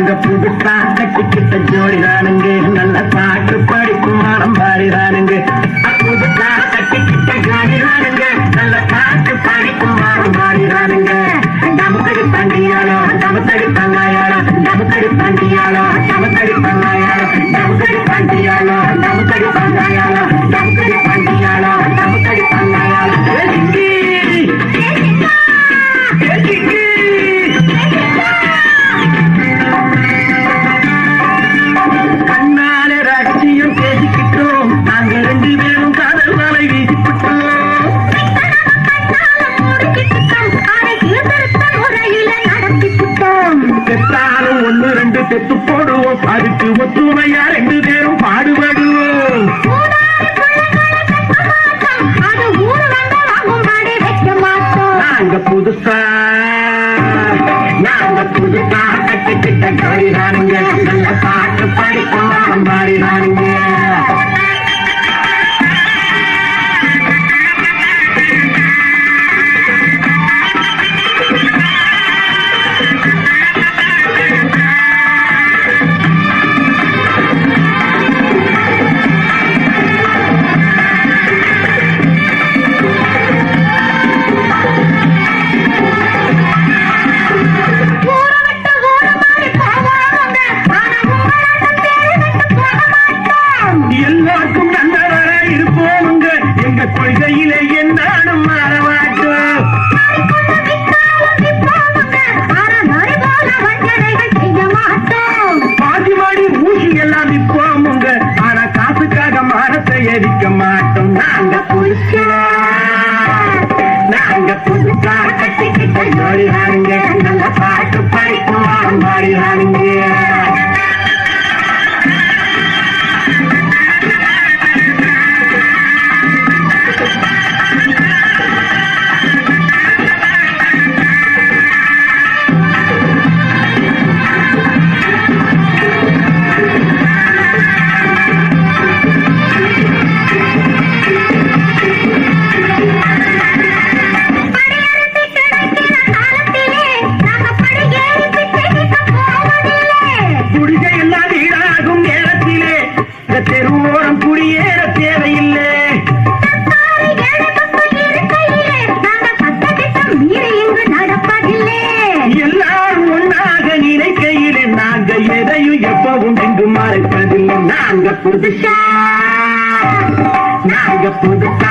தங்க புதுசா கட்டிக்கிட்ட ஜோடி தானுங்க நல்ல பாட்டு படிக்கும் மனம் பாரிதானுங்க புதுசா கட்டிக்க செத்து போடுவோம். அதுக்கு ஒத்துமையா ரெண்டு பேரும் பாடுபடுவோம். நாங்க புதுசா நாங்க புதுசா கட்டிக்கிட்ட ஜோடிதானுங்க நல்ல பாட்டு படிக்கும் பாடிதானுங்க நாங்க புதுசா கட்டிக்கிட்ட ஜோடிதானுங்க நல்ல பாட்டு படிக்கும் பாடிதானுங்க குடிகை குடியேற தேவையில்லை. எல்லாரும் ஒன்றாக நினைக்கையில் நாங்க எதையும் எப்பவும் என்று மறைப்பதில்லை. நாங்க புதுசா நாங்க புதுசா.